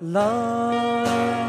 love.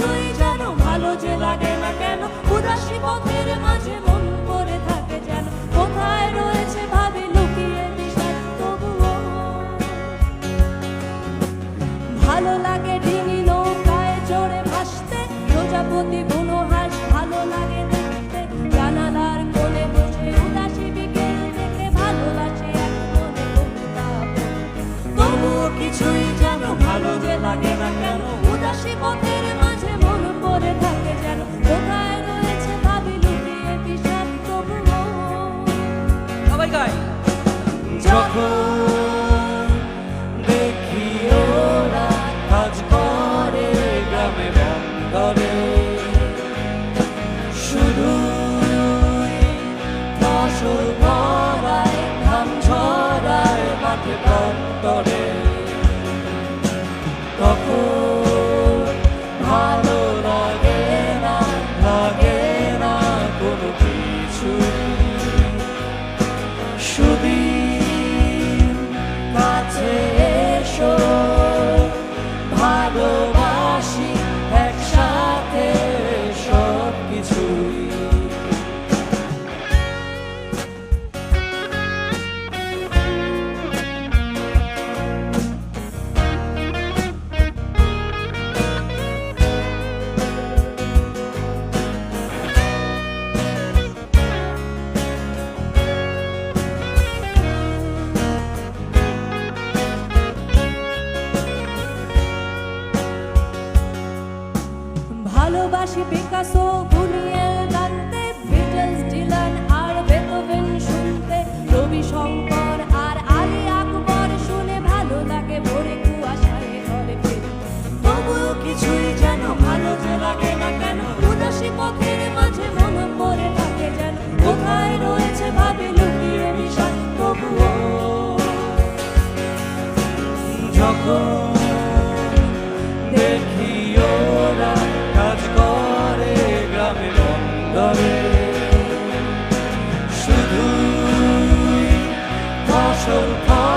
追。যখন দেখি ওরা কাজ করে গ্রামে করে শুধু ফসল ভরায় ধান ঝরায়, মাঠে কান করে ভালোবাসি পিকাসো ভুলি 手旁。